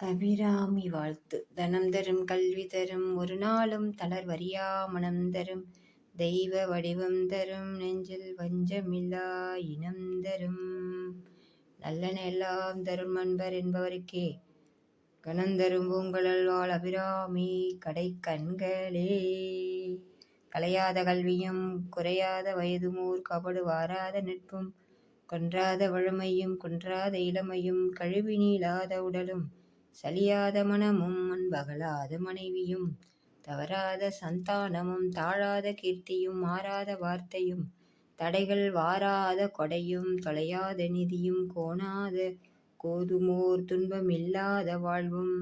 அபிராமி வாழ்த்து. தனம் தரும் கல்வி தரும் ஒரு நாளும் தளர்வரியா மனம் தரும். தெய்வ வடிவம் தரும் நெஞ்சில் வஞ்சமில்லா இனம் தரும். நல்லன எல்லாம் தரும் அன்பர் என்பவருக்கே. கணந்தரும் பூங்கழல் வாழ் அபிராமி கடை கண்களே கலையாத கல்வியும் குறையாத வயதுமூர் கபடு வாராத நட்பும் கொன்றாத வழமையும் குன்றாத இளமையும் கழுவி நீளாத உடலும் சலியாத மனமும் அன்பகலாத மனைவியும் தவறாத சந்தானமும் தாழாத கீர்த்தியும் மாறாத வார்த்தையும் தடைகள் வாராத கொடையும் தொலையாத நிதியும் கோணாத கோதுமோர் துன்பமில்லாத வாழ்வும்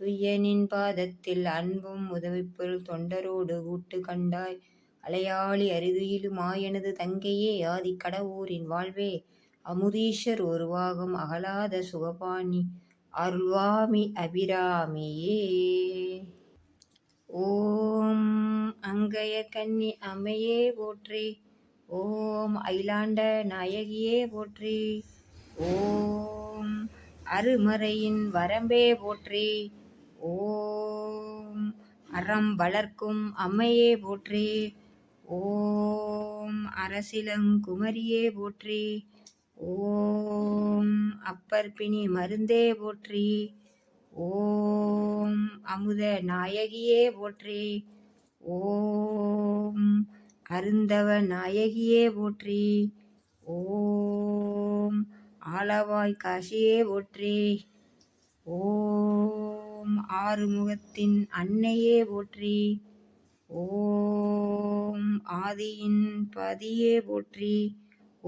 துய்யனின் பாதத்தில் அன்பும் உதவிப்பொருள் தொண்டரோடு கூட்டு கண்டாய் அலையாளி அரிதுயிலுமாயனது தங்கையே ஆதி கடவுரின் வாழ்வே அமுதீஷர் உருவாகும் அகலாத சுகபாணி அருள்வாமி அபிராமியே. ஓம் அங்கய கன்னி அம்மையே போற்றி. ஓம் அயிலாண்ட நாயகியே போற்றி. ஓம் அருமறையின் வரம்பே போற்றி. ஓம் அறம் வளர்க்கும் அம்மையே போற்றி. ஓம் அரசிலங்குமரியே போற்றி. ஓம் அப்பர்பிணி மருந்தே போற்றி. ஓம் அமுத நாயகியே போற்றி. ஓம் அருந்தவ நாயகியே போற்றி. ஓம் ஆலவாய் காசியே போற்றி. ஓம் ஆறுமுகத்தின் அன்னையே போற்றி. ஓம் ஆதியின் பதியே போற்றி.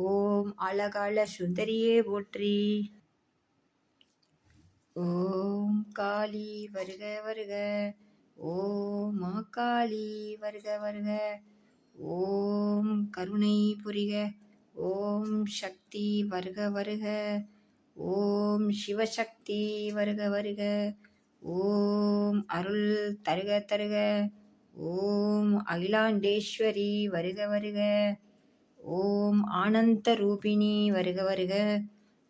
ஓம் அழகால சுந்தரியே போற்றி. ஓம் காளி வருக வருக. ஓம் காளி வருக வருக. ஓம் கருணை புரிக. ஓம் சக்தி வருக வருக. ஓம் சிவசக்தி வருக வருக. ஓம் அருள் தருக தருக. ஓம் அகிலாண்டேஸ்வரி வருக வருக. ஓம் ஆனந்த ரூபிணி வருக வருக.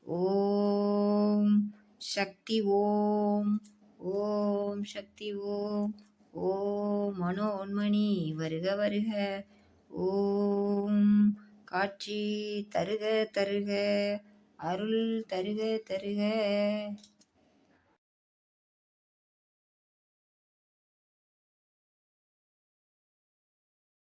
ஓம் சக்தி ஓம். ஓம் சக்தி ஓம். ஓம் மனோன்மணி வருக வருக. ஓம் காட்சி தருக தருக. அருள் தருக தருக.